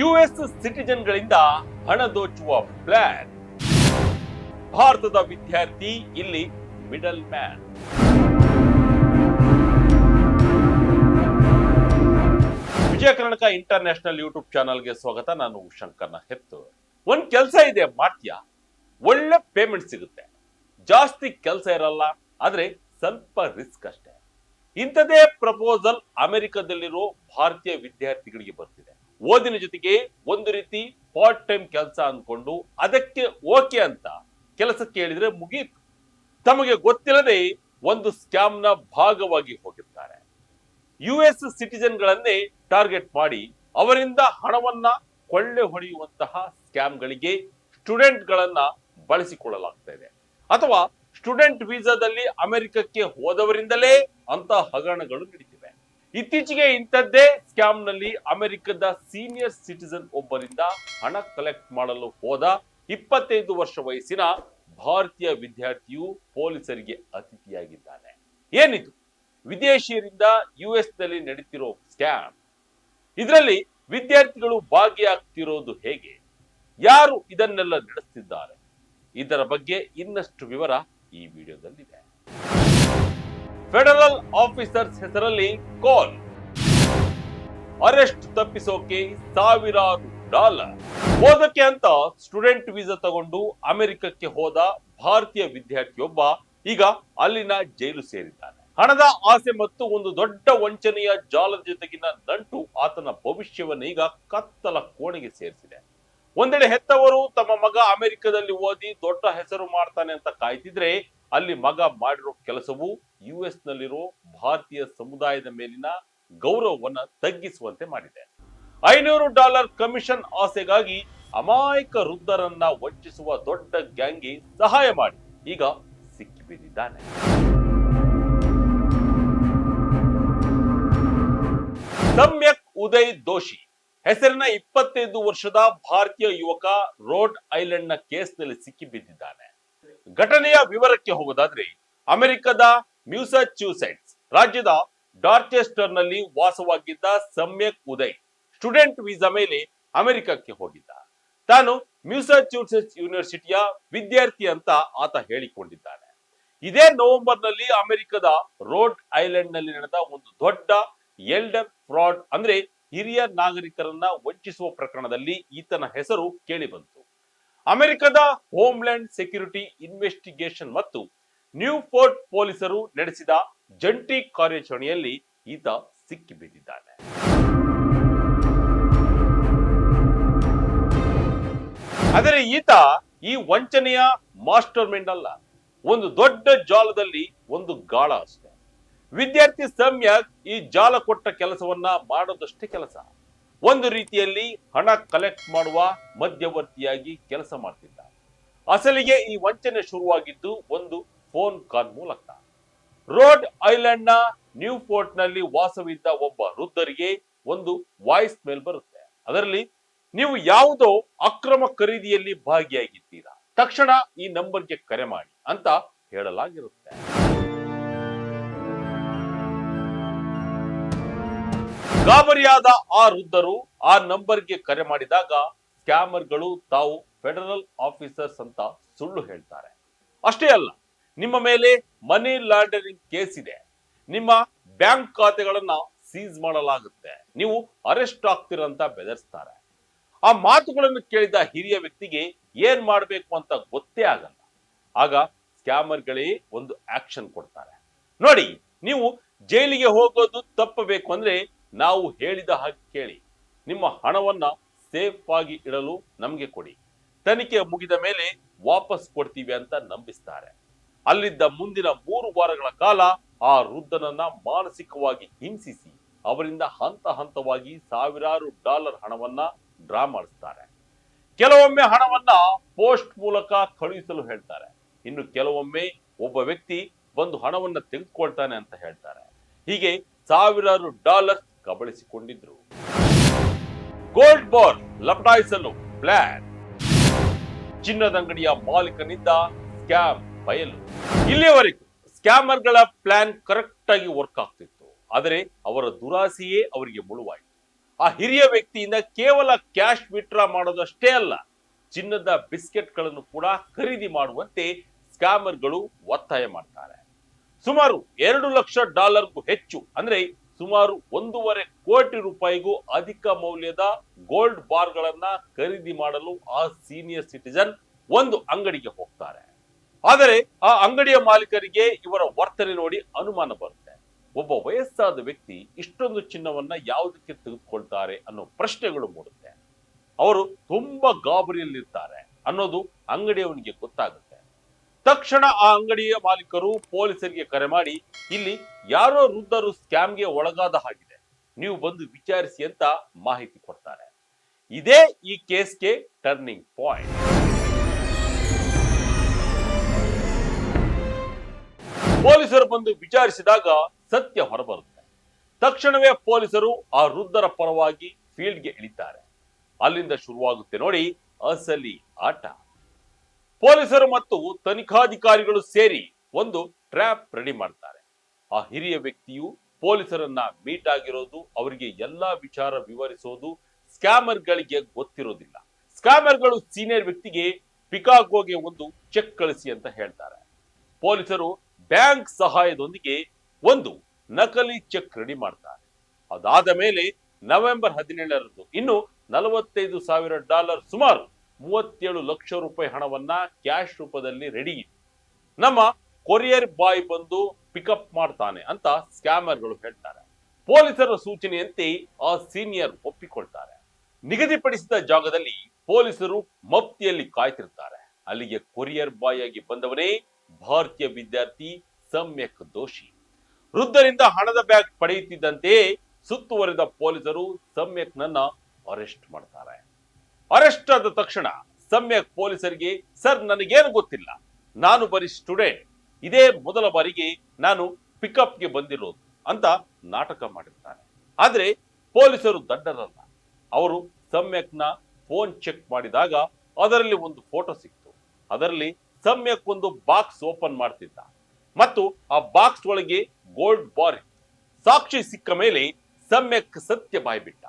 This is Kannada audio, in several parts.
ಯುಎಸ್ ಸಿಟಿಜನ್ಗಳಿಂದ ಹಣ ದೋಚುವ ಪ್ಲಾನ್ ಭಾರತದ ವಿದ್ಯಾರ್ಥಿ ಇಲ್ಲಿ middle man Vijaya Karnataka international YouTube ಚಾನಲ್ಗೆ ಸ್ವಾಗತ. ನಾನು ಶಂಕರ್ನ ಹೆತ್ತು. ಒಂದ್ ಕೆಲಸ ಇದೆ ಮಾಡ್ತೀಯಾ ಒಳ್ಳೆ ಪೇಮೆಂಟ್ ಸಿಗುತ್ತೆ. ಜಾಸ್ತಿ ಕೆಲಸ ಇರಲ್ಲ, ಆದ್ರೆ ಸ್ವಲ್ಪ ರಿಸ್ಕ್ ಅಷ್ಟೇ. ಇಂಥದೇ ಪ್ರಪೋಸಲ್ ಅಮೆರಿಕದಲ್ಲಿರೋ ಭಾರತೀಯ ವಿದ್ಯಾರ್ಥಿಗಳಿಗೆ ಬರ್ತಿದೆ. ಓದಿನ ಜೊತೆಗೆ ಒಂದು ರೀತಿ ಪಾರ್ಟ್ ಟೈಮ್ ಕೆಲಸ ಅಂದ್ಕೊಂಡು ಅದಕ್ಕೆ ಓಕೆ ಅಂತ ಕೆಲಸಕ್ಕೆ ಹೇಳಿದ್ರೆ ಮುಗೀತು. ತಮಗೆ ಗೊತ್ತಿಲ್ಲದೆ ಒಂದು ಸ್ಕ್ಯಾಮ್ನ ಭಾಗವಾಗಿ ಹೋಗಿರ್ತಾರೆ. ಯು ಎಸ್ ಸಿಟಿಜನ್ಗಳನ್ನೇ ಟಾರ್ಗೆಟ್ ಮಾಡಿ ಅವರಿಂದ ಹಣವನ್ನ ಕೊಳ್ಳೆ ಹೊಡೆಯುವಂತಹ ಸ್ಕ್ಯಾಮ್ಗಳಿಗೆ ಸ್ಟೂಡೆಂಟ್ಗಳನ್ನ ಬಳಸಿಕೊಳ್ಳಲಾಗ್ತಾ ಇದೆ. ಅಥವಾ ಸ್ಟೂಡೆಂಟ್ ವೀಸಾದಲ್ಲಿ ಅಮೆರಿಕಕ್ಕೆ ಹೋದವರಿಂದಲೇ ಅಂತ ಹಗರಣಗಳು ನಡೀತಿವೆ ಇತ್ತೀಚೆಗೆ ಇಂಥದ್ದೇ ಸ್ಕ್ಯಾಮ್ನಲ್ಲಿ ಅಮೆರಿಕದ ಸೀನಿಯರ್ ಸಿಟಿಸನ್ ಒಬ್ಬರಿಂದ ಹಣ ಕಲೆಕ್ಟ್ ಮಾಡಲು ಹೋದ ಇಪ್ಪತ್ತೈದು ವರ್ಷ ವಯಸ್ಸಿನ ಭಾರತೀಯ ವಿದ್ಯಾರ್ಥಿಯು ಪೊಲೀಸರಿಗೆ ಅತಿಥಿಯಾಗಿದ್ದಾನೆ. ಏನಿದು? ವಿದೇಶಿಯರಿಂದ ಯುಎಸ್ನಲ್ಲಿ ನಡೀತಿರೋ ಸ್ಕ್ಯಾಮ್ ಇದರಲ್ಲಿ ವಿದ್ಯಾರ್ಥಿಗಳು ಭಾಗಿಯಾಗ್ತಿರೋದು ಹೇಗೆ? ಯಾರು ಇದನ್ನೆಲ್ಲ ನಡೆಸ್ತಿದ್ದಾರೆ? ಇದರ ಬಗ್ಗೆ ಇನ್ನಷ್ಟು ವಿವರ ಈ ವಿಡಿಯೋದಲ್ಲಿದೆ. ಫೆಡರಲ್ ಆಫೀಸರ್ಸ್ ಹೆಸರಲ್ಲಿ ಕಾಲ್. ಅರೆಸ್ಟ್ ತಪ್ಪಿಸೋಕೆ ಸಾವಿರಾರು ಡಾಲರ್. ಓದಕ್ಕೆ ಅಂತ ಸ್ಟೂಡೆಂಟ್ ವೀಸಾ ತಗೊಂಡು ಅಮೆರಿಕಕ್ಕೆ ಹೋದ ಭಾರತೀಯ ವಿದ್ಯಾರ್ಥಿಯೊಬ್ಬ ಈಗ ಅಲ್ಲಿನ ಜೈಲು ಸೇರಿದ್ದಾನೆ. ಹಣದ ಆಸೆ ಮತ್ತು ಒಂದು ದೊಡ್ಡ ವಂಚನೆಯ ಜಾಲದ ಜೊತೆಗಿನ ನಂಟು ಆತನ ಭವಿಷ್ಯವನ್ನ ಈಗ ಕತ್ತಲ ಕೋಣೆಗೆ ಸೇರಿಸಿದೆ. ಒಂದೆಡೆ ಹೆತ್ತವರು ತಮ್ಮ ಮಗ ಅಮೆರಿಕದಲ್ಲಿ ಓದಿ ದೊಡ್ಡ ಹೆಸರು ಮಾಡ್ತಾನೆ ಅಂತ ಕಾಯ್ತಿದ್ರೆ ಅಲ್ಲಿ ಮಗ ಮಾಡಿರೋ ಕೆಲಸವು ಯು ಎಸ್ ನಲ್ಲಿರೋ ಭಾರತೀಯ ಸಮುದಾಯದ ಮೇಲಿನ ಗೌರವವನ್ನು ತಗ್ಗಿಸುವಂತೆ ಮಾಡಿದೆ. ಐನೂರು ಡಾಲರ್ ಕಮಿಷನ್ ಆಸೆಗಾಗಿ ಅಮಾಯಕ ವೃದ್ಧರನ್ನ ವಂಚಿಸುವ ದೊಡ್ಡ ಗ್ಯಾಂಗ್ಗೆ ಸಹಾಯ ಮಾಡಿ. ಈಗ ಸಿಕ್ಕಿಬಿದ್ದಿದ್ದಾನೆ ಸಮ್ಯಕ್ ಉದಯ್ ದೋಷಿ. ಹೆಸರಿನ ಇಪ್ಪತ್ತೈದು ವರ್ಷದ ಭಾರತೀಯ ಯುವಕ ರೋಡ್ ಐಲ್ಯಾಂಡ್ನ ಕೇಸ್ನಲ್ಲಿ ಸಿಕ್ಕಿಬಿದ್ದಿದ್ದಾನೆ ಘಟನೆಯ ವಿವರಕ್ಕೆ ಹೋಗೋದಾದ್ರೆ ಅಮೆರಿಕದ ಮ್ಯೂಸಚ್ಯೂಸೆಟ್ಸ್ ರಾಜ್ಯದ ಡಾರ್ಚೆಸ್ಟರ್ನಲ್ಲಿ ವಾಸವಾಗಿದ್ದ ಸಮ್ಯಕ್ ಉದಯ್ ಸ್ಟೂಡೆಂಟ್ ವೀಸಾ ಮೇಲೆ ಅಮೆರಿಕಕ್ಕೆ ಹೋಗಿದ್ದ. ತಾನು ಮ್ಯೂಸಚ್ಯೂಸೆಟ್ಸ್ ಯೂನಿವರ್ಸಿಟಿಯ ವಿದ್ಯಾರ್ಥಿ ಅಂತ ಆತ ಹೇಳಿಕೊಂಡಿದ್ದಾನೆ. ಇದೇ ನವೆಂಬರ್ನಲ್ಲಿ ಅಮೆರಿಕದ ರೋಡ್ ಐಲ್ಯಾಂಡ್ನಲ್ಲಿ ನಡೆದ ಒಂದು ದೊಡ್ಡ ಎಲ್ಡರ್ ಫ್ರಾಡ್ ಅಂದ್ರೆ ಹಿರಿಯ ನಾಗರಿಕರನ್ನ ವಂಚಿಸುವ ಪ್ರಕರಣದಲ್ಲಿ ಈತನ ಹೆಸರು ಕೇಳಿ ಬಂತು ಅಮೆರಿಕದ ಹೋಮ್ಲ್ಯಾಂಡ್ ಸೆಕ್ಯೂರಿಟಿ ಇನ್ವೆಸ್ಟಿಗೇಷನ್ ಮತ್ತು ನ್ಯೂ ಫೋರ್ಟ್ ಪೊಲೀಸರು ನಡೆಸಿದ ಜಂಟಿ ಕಾರ್ಯಾಚರಣೆಯಲ್ಲಿ ಈತ ಸಿಕ್ಕಿಬಿದ್ದಿದ್ದಾನೆ. ಆದರೆ ಈತ ಈ ವಂಚನೆಯ ಮಾಸ್ಟರ್ ಮೈಂಡ್ ಅಲ್ಲ, ಒಂದು ದೊಡ್ಡ ಜಾಲದಲ್ಲಿ ಒಂದು ಗಾಳ ಅಷ್ಟೆ. ವಿದ್ಯಾರ್ಥಿ ಸಮ್ಯಕ್ ಈ ಜಾಲ ಕೊಟ್ಟ ಕೆಲಸವನ್ನ ಮಾಡೋದಷ್ಟೇ ಕೆಲಸ. ಒಂದು ರೀತಿಯಲ್ಲಿ ಹಣ ಕಲೆಕ್ಟ್ ಮಾಡುವ ಮಧ್ಯವರ್ತಿಯಾಗಿ ಕೆಲಸ ಮಾಡ್ತಿದ್ದ. ಅಸಲಿಗೆ ಈ ವಂಚನೆ ಶುರುವಾಗಿದ್ದು ಒಂದು ಫೋನ್ ಕಾಲ್ ಮೂಲಕ. ರೋಡ್ ಐಲ್ಯಾಂಡ್ನ ನ್ಯೂ ಫೋರ್ಟ್ನಲ್ಲಿ ವಾಸವಿದ್ದ ಒಬ್ಬ ವೃದ್ಧರಿಗೆ ಒಂದು ವಾಯ್ಸ್ ಮೇಲ್ ಬರುತ್ತೆ. ಅದರಲ್ಲಿ, ನೀವು ಯಾವುದೋ ಅಕ್ರಮ ಖರೀದಿಯಲ್ಲಿ ಭಾಗಿಯಾಗಿದ್ದೀರಾ? ತಕ್ಷಣ ಈ ನಂಬರ್ಗೆ ಕರೆ ಮಾಡಿ ಅಂತ ಹೇಳಲಾಗಿರುತ್ತೆ. ಗಾಬರಿಯಾದ ಆ ವೃದ್ಧರು ಆ ನಂಬರ್ಗೆ ಕರೆ ಮಾಡಿದಾಗ ಸ್ಕ್ಯಾಮರ್ಗಳು ತಾವು ಫೆಡರಲ್ ಆಫೀಸರ್ಸ್ ಅಂತ ಸುಳ್ಳು ಹೇಳ್ತಾರೆ. ಅಷ್ಟೇ ಅಲ್ಲ, ನಿಮ್ಮ ಮೇಲೆ ಮನಿ ಲಾಂಡರಿಂಗ್ ಕೇಸ್ ಇದೆ. ನಿಮ್ಮ ಬ್ಯಾಂಕ್ ಖಾತೆಗಳನ್ನ ಸೀಸ್ ಮಾಡಲಾಗುತ್ತೆ. ನೀವು ಅರೆಸ್ಟ್ ಆಗ್ತಿರಂತ ಬೆದರಿಸ್ತಾರೆ. ಆ ಮಾತುಗಳನ್ನು ಕೇಳಿದ ಹಿರಿಯ ವ್ಯಕ್ತಿಗೆ ಏನ್ ಮಾಡ್ಬೇಕು ಅಂತ ಗೊತ್ತೇ ಆಗಲ್ಲ. ಆಗ ಸ್ಕ್ಯಾಮರ್ಗಳೇ ಒಂದು ಆಕ್ಷನ್ ಕೊಡ್ತಾರೆ. ನೋಡಿ, ನೀವು ಜೈಲಿಗೆ ಹೋಗೋದು ತಪ್ಪಬೇಕು ಅಂದ್ರೆ ನಾವು ಹೇಳಿದ ಹಾಗೆ ಕೇಳಿ. ನಿಮ್ಮ ಹಣವನ್ನ ಸೇಫ್ ಆಗಿ ಇಡಲು ನಮಗೆ ಕೊಡಿ. ತನಿಖೆ ಮುಗಿದ ಮೇಲೆ ವಾಪಸ್ ಕೊಡ್ತೀವಿ ಅಂತ ನಂಬಿಸ್ತಾರೆ. ಅಲ್ಲಿದ್ದ ಮುಂದಿನ ಮೂರು ವಾರಗಳ ಕಾಲ ಆ ವೃದ್ಧನನ್ನ ಮಾನಸಿಕವಾಗಿ ಹಿಂಸಿಸಿ ಅವರಿಂದ ಹಂತ ಹಂತವಾಗಿ ಸಾವಿರಾರು ಡಾಲರ್ ಹಣವನ್ನ ಡ್ರಾ ಮಾಡಿಸ್ತಾರೆ. ಕೆಲವೊಮ್ಮೆ ಹಣವನ್ನ ಪೋಸ್ಟ್ ಮೂಲಕ ಕಳುಹಿಸಲು ಹೇಳ್ತಾರೆ. ಇನ್ನು ಕೆಲವೊಮ್ಮೆ ಒಬ್ಬ ವ್ಯಕ್ತಿ ಬಂದು ಹಣವನ್ನ ತೆಗೆದುಕೊಳ್ತಾನೆ ಅಂತ ಹೇಳ್ತಾರೆ. ಹೀಗೆ ಸಾವಿರಾರು ಡಾಲರ್ ಕಬಳಿಸಿಕೊಂಡಿದ್ರು. ಗೋಲ್ಡ್ ಬಾರ್ ಲಪಟಾಯಿಸಲು ಪ್ಲಾನ್. ಚಿನ್ನದ ಅಂಗಡಿಯ ಮಾಲೀಕನಿಂದ ಸ್ಕ್ಯಾಮ್ ಬಯಲು. ಇಲ್ಲಿಯವರೆಗೂ ಸ್ಕ್ಯಾಮರ್ಗಳ ಪ್ಲಾನ್ ಕರೆಕ್ಟ್ ಆಗಿ ವರ್ಕ್ ಆಗ್ತಿತ್ತು. ಆದರೆ ಅವರ ದುರಾಸೆಯೇ ಅವರಿಗೆ ಮುಳುವಾಯಿತು. ಆ ಹಿರಿಯ ವ್ಯಕ್ತಿಯಿಂದ ಕೇವಲ ಕ್ಯಾಶ್ ವಿತ್ಡ್ರಾ ಮಾಡೋದಷ್ಟೇ ಅಲ್ಲ, ಚಿನ್ನದ ಬಿಸ್ಕೆಟ್ಗಳನ್ನು ಕೂಡ ಖರೀದಿ ಮಾಡುವಂತೆ ಸ್ಕ್ಯಾಮರ್ಗಳು ಒತ್ತಾಯ ಮಾಡ್ತಾರೆ. ಸುಮಾರು ಎರಡು ಲಕ್ಷ ಡಾಲರ್ಗೂ ಹೆಚ್ಚು, ಅಂದ್ರೆ ಸುಮಾರು ಒಂದೂವರೆ ಕೋಟಿ ರೂಪಾಯಿಗೂ ಅಧಿಕ ಮೌಲ್ಯದ ಗೋಲ್ಡ್ ಬಾರ್ಗಳನ್ನ ಖರೀದಿ ಮಾಡಲು ಆ ಸೀನಿಯರ್ ಸಿಟಿಜನ್ ಒಂದು ಅಂಗಡಿಗೆ ಹೋಗ್ತಾರೆ. ಆದರೆ ಆ ಅಂಗಡಿಯ ಮಾಲೀಕರಿಗೆ ಇವರ ವರ್ತನೆ ನೋಡಿ ಅನುಮಾನ ಬರುತ್ತೆ. ಒಬ್ಬ ವಯಸ್ಸಾದ ವ್ಯಕ್ತಿ ಇಷ್ಟೊಂದು ಚಿನ್ನವನ್ನ ಯಾವುದಕ್ಕೆ ತೆಗೆದುಕೊಳ್ತಾರೆ ಅನ್ನೋ ಪ್ರಶ್ನೆಗಳು ಮೂಡುತ್ತೆ. ಅವರು ತುಂಬಾ ಗಾಬರಿಯಲ್ಲಿರ್ತಾರೆ ಅನ್ನೋದು ಅಂಗಡಿಯವನಿಗೆ ಗೊತ್ತಾಗುತ್ತೆ. ತಕ್ಷಣ ಆ ಅಂಗಡಿಯ ಮಾಲೀಕರು ಪೊಲೀಸರಿಗೆ ಕರೆ ಮಾಡಿ, ಇಲ್ಲಿ ಯಾರೋ ವೃದ್ಧರು ಸ್ಕ್ಯಾಮ್ಗೆ ಒಳಗಾದ ಹಾಗಿದೆ. ನೀವು ಬಂದು ವಿಚಾರಿಸಿ ಅಂತ ಮಾಹಿತಿ ಕೊಡ್ತಾರೆ. ಇದೇ ಈ ಕೇಸ್ಗೆ ಟರ್ನಿಂಗ್ ಪಾಯಿಂಟ್ ಪೊಲೀಸರು ಬಂದು ವಿಚಾರಿಸಿದಾಗ ಸತ್ಯ ಹೊರಬರುತ್ತೆ. ತಕ್ಷಣವೇ ಪೊಲೀಸರು ಆ ವೃದ್ಧರ ಪರವಾಗಿ ಫೀಲ್ಡ್ಗೆ ಇಳಿತಾರೆ. ಅಲ್ಲಿಂದ ಶುರುವಾಗುತ್ತೆ ನೋಡಿ ಅಸಲಿ ಆಟ. ಪೊಲೀಸರು ಮತ್ತು ತನಿಖಾಧಿಕಾರಿಗಳು ಸೇರಿ ಒಂದು ಟ್ರ್ಯಾಪ್ ರೆಡಿ ಮಾಡ್ತಾರೆ. ಆ ಹಿರಿಯ ವ್ಯಕ್ತಿಯು ಪೊಲೀಸರನ್ನ ಮೀಟ್ ಆಗಿರೋದು, ಅವರಿಗೆ ಎಲ್ಲಾ ವಿಚಾರ ವಿವರಿಸೋದು, ಸ್ಕ್ಯಾಮರ್ಗಳಿಗೆ ಗೊತ್ತಿರೋದಿಲ್ಲ. ಸ್ಕ್ಯಾಮರ್ಗಳು ಸೀನಿಯರ್ ವ್ಯಕ್ತಿಗೆ ಪಿಕಾಗೋಗೆ ಒಂದು ಚೆಕ್ ಕಳಿಸಿ ಅಂತ ಹೇಳ್ತಾರೆ. ಪೊಲೀಸರು ಬ್ಯಾಂಕ್ ಸಹಾಯದೊಂದಿಗೆ ಒಂದು ನಕಲಿ ಚೆಕ್ ರೆಡಿ ಮಾಡ್ತಾರೆ. ಅದಾದ ಮೇಲೆ ನವೆಂಬರ್ ಹದಿನೇಳರಂದು, ಇನ್ನು ನಲವತ್ತೈದು ಸಾವಿರ ಡಾಲರ್ ಸುಮಾರು ಮೂವತ್ತೇಳು ಲಕ್ಷ ರೂಪಾಯಿ ಹಣವನ್ನ ಕ್ಯಾಶ್ ರೂಪದಲ್ಲಿ ರೆಡಿ ನಮ್ಮ ಕೊರಿಯರ್ ಬಾಯ್ ಬಂದು ಪಿಕಪ್ ಮಾಡ್ತಾನೆ ಅಂತ ಸ್ಕ್ಯಾಮರ್ಗಳು ಹೇಳ್ತಾರೆ. ಪೊಲೀಸರ ಸೂಚನೆಯಂತೆ ಆ ಸೀನಿಯರ್ ಒಪ್ಪಿಕೊಳ್ತಾರೆ. ನಿಗದಿಪಡಿಸಿದ ಜಾಗದಲ್ಲಿ ಪೊಲೀಸರು ಮಪ್ತಿಯಲ್ಲಿ ಕಾಯ್ತಿರ್ತಾರೆ. ಅಲ್ಲಿಗೆ ಕೊರಿಯರ್ ಬಾಯ್ ಆಗಿ ಬಂದವನೇ ಭಾರತೀಯ ವಿದ್ಯಾರ್ಥಿ ಸಮ್ಯಕ್ ದೋಷಿ. ವೃದ್ಧರಿಂದ ಹಣದ ಬ್ಯಾಗ್ ಪಡೆಯುತ್ತಿದ್ದಂತೆಯೇ ಸುತ್ತುವರಿದ ಪೊಲೀಸರು ಸಮ್ಯಕ್ನನ್ನ ಅರೆಸ್ಟ್ ಮಾಡ್ತಾರೆ. ಅರೆಸ್ಟ್ ಆದ ತಕ್ಷಣ ಸಮ್ಯಕ್ ಪೊಲೀಸರಿಗೆ, ಸರ್, ನನಗೇನು ಗೊತ್ತಿಲ್ಲ. ನಾನು ಬರೀ ಸ್ಟೂಡೆಂಟ್. ಇದೇ ಮೊದಲ ಬಾರಿಗೆ ನಾನು ಪಿಕಪ್ಗೆ ಬಂದಿರೋದು ಅಂತ ನಾಟಕ ಮಾಡಿರ್ತಾನೆ ಆದರೆ ಪೊಲೀಸರು ದಡ್ಡರಲ್ಲ. ಅವರು ಸಮ್ಯಕ್ನ ಫೋನ್ ಚೆಕ್ ಮಾಡಿದಾಗ ಅದರಲ್ಲಿ ಒಂದು ಫೋಟೋ ಸಿಕ್ತು. ಅದರಲ್ಲಿ ಸಮ್ಯಕ್ ಒಂದು ಬಾಕ್ಸ್ ಓಪನ್ ಮಾಡ್ತಿದ್ದ. ಮತ್ತು ಆ ಬಾಕ್ಸ್ ಒಳಗೆ ಗೋಲ್ಡ್ ಬಾರ್ ಸಾಕ್ಷಿ ಸಿಕ್ಕ ಮೇಲೆ ಸಮ್ಯಕ್ ಸತ್ಯ ಬಾಯ್ಬಿಟ್ಟ.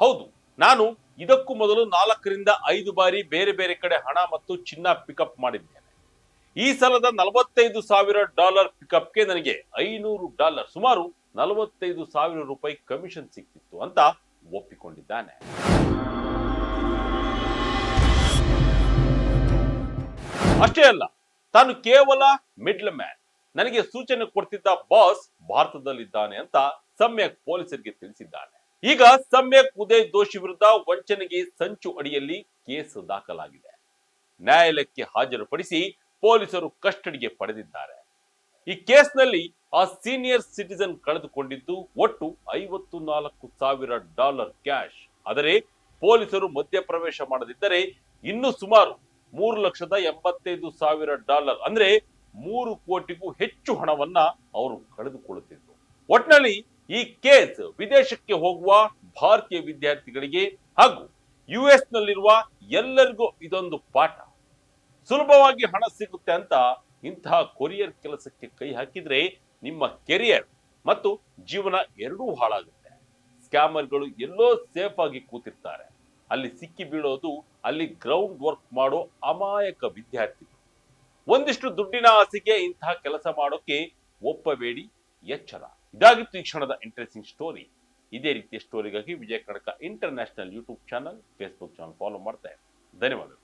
ಹೌದು ನಾನು ಇದಕ್ಕೂ ಮೊದಲು ನಾಲ್ಕರಿಂದ ಐದು ಬಾರಿ ಬೇರೆ ಬೇರೆ ಕಡೆ ಹಣ ಮತ್ತು ಚಿನ್ನ ಪಿಕಪ್ ಮಾಡಿದ್ದೇನೆ. ಈ ಸಲದ ನಲವತ್ತೈದು ಸಾವಿರ ಡಾಲರ್ ಪಿಕಪ್ಗೆ ನನಗೆ ಐನೂರು ಡಾಲರ್ ಸುಮಾರು ನಲವತ್ತೈದು ಸಾವಿರ ರೂಪಾಯಿ ಕಮಿಷನ್ ಸಿಕ್ತಿತ್ತು ಅಂತ ಒಪ್ಪಿಕೊಂಡಿದ್ದಾನೆ. ಅಷ್ಟೇ ಅಲ್ಲ, ತಾನು ಕೇವಲ ಮಿಡ್ಲ್ ಮ್ಯಾನ್ ನನಗೆ ಸೂಚನೆ ಕೊಡ್ತಿದ್ದ ಬಾಸ್ ಭಾರತದಲ್ಲಿದ್ದಾನೆ ಅಂತ ಸಮ್ಯಕ್ ಪೊಲೀಸರಿಗೆ ತಿಳಿಸಿದ್ದಾನೆ. ಈಗ ಸಮ್ಯಕ್ ಉದಯ್ ದೋಷಿ ವಿರುದ್ಧ ವಂಚನೆಗೆ ಸಂಚು ಅಡಿಯಲ್ಲಿ ಕೇಸ್ ದಾಖಲಾಗಿದೆ. ನ್ಯಾಯಾಲಯಕ್ಕೆ ಹಾಜರುಪಡಿಸಿ ಪೊಲೀಸರು ಕಸ್ಟಡಿಗೆ ಪಡೆದಿದ್ದಾರೆ. ಈ ಕೇಸ್ನಲ್ಲಿ ಆ ಸೀನಿಯರ್ ಸಿಟಿಸನ್ ಕಳೆದುಕೊಂಡಿದ್ದು ಒಟ್ಟು ಐವತ್ತು ನಾಲ್ಕು ಸಾವಿರ ಡಾಲರ್ ಕ್ಯಾಶ್. ಆದರೆ ಪೊಲೀಸರು ಮಧ್ಯಪ್ರವೇಶ ಮಾಡದಿದ್ದರೆ ಇನ್ನು ಸುಮಾರು ಮೂರು ಲಕ್ಷದ ಎಂಬತ್ತೈದು ಸಾವಿರ ಡಾಲರ್ ಅಂದ್ರೆ ಮೂರು ಕೋಟಿಗೂ ಹೆಚ್ಚು ಹಣವನ್ನ ಅವರು ಕಳೆದುಕೊಳ್ಳುತ್ತಿದ್ದರು ಒಟ್ನಲ್ಲಿ ಈ ಕೇಸ್ ವಿದೇಶಕ್ಕೆ ಹೋಗುವ ಭಾರತೀಯ ವಿದ್ಯಾರ್ಥಿಗಳಿಗೆ ಹಾಗೂ ಯು ಎಸ್ ನಲ್ಲಿರುವ ಎಲ್ಲರಿಗೂ ಇದೊಂದು ಪಾಠ. ಸುಲಭವಾಗಿ ಹಣ ಸಿಗುತ್ತೆ ಅಂತ ಇಂತಹ ಕೊರಿಯರ್ ಕೆಲಸಕ್ಕೆ ಕೈ ಹಾಕಿದ್ರೆ ನಿಮ್ಮ ಕೆರಿಯರ್ ಮತ್ತು ಜೀವನ ಎರಡೂ ಹಾಳಾಗುತ್ತೆ. ಸ್ಕ್ಯಾಮರ್ಗಳು ಎಲ್ಲೋ ಸೇಫ್ ಆಗಿ ಕೂತಿರ್ತಾರೆ. ಅಲ್ಲಿ ಸಿಕ್ಕಿ ಬೀಳೋದು, ಅಲ್ಲಿ ಗ್ರೌಂಡ್ ವರ್ಕ್ ಮಾಡೋ ಅಮಾಯಕ ವಿದ್ಯಾರ್ಥಿಗಳು. ಒಂದಿಷ್ಟು ದುಡ್ಡಿನ ಆಸೆಗೆ ಇಂತಹ ಕೆಲಸ ಮಾಡೋಕೆ ಒಪ್ಪಬೇಡಿ, ಎಚ್ಚರ. ಇದಾಗಿತ್ತು ಈ ಕ್ಷಣದ ಇಂಟ್ರೆಸ್ಟಿಂಗ್ ಸ್ಟೋರಿ ಇದೇ ರೀತಿಯ ಸ್ಟೋರಿಗಾಗಿ Vijaya ಕಡಕ international YouTube channel Facebook channel follow ಮಾಡ್ತಾ ಧನ್ಯವಾದಗಳು.